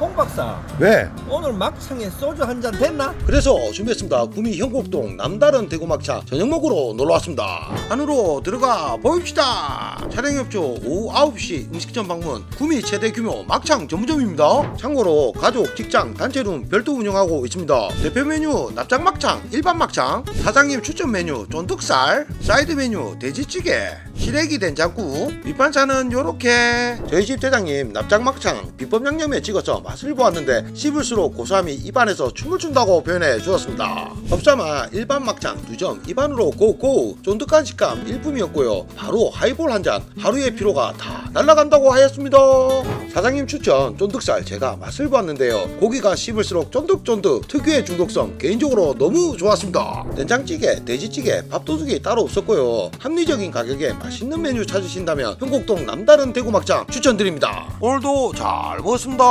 홍 박사 왜? 오늘 막창에 소주 한 잔 됐나? 그래서 준비했습니다. 구미 현곡동 남다른 대구막차 저녁 먹으러 놀러 왔습니다. 안으로 들어가 보입시다. 촬영협조 오후 9시 음식점 방문 구미 최대 규모 막창 전문점입니다. 참고로 가족, 직장, 단체룸 별도 운영하고 있습니다. 대표 메뉴 납작막창, 일반 막창, 사장님 추천 메뉴 쫀득살, 사이드 메뉴 돼지찌개, 시래기 된장국, 밑반찬은 요렇게 저희 집 대장님 납작막창 비법 양념에 찍어서 맛을 보았는데 씹을수록 고소함이 입안에서 춤을 춘다고 표현해 주었습니다. 업자마 일반 막창 2점 입안으로 고고 쫀득한 식감 일품이었고요. 바로 하이볼 한 잔 하루의 피로가 다 날아간다고 하였습니다. 사장님 추천 쫀득살 제가 맛을 봤는데요. 고기가 씹을수록 쫀득쫀득 특유의 중독성 개인적으로 너무 좋았습니다. 된장찌개, 돼지찌개, 밥도둑이 따로 없었고요. 합리적인 가격에 맛있는 메뉴 찾으신다면 흥곡동 남다른 대구막창 추천드립니다. 오늘도 잘 먹었습니다.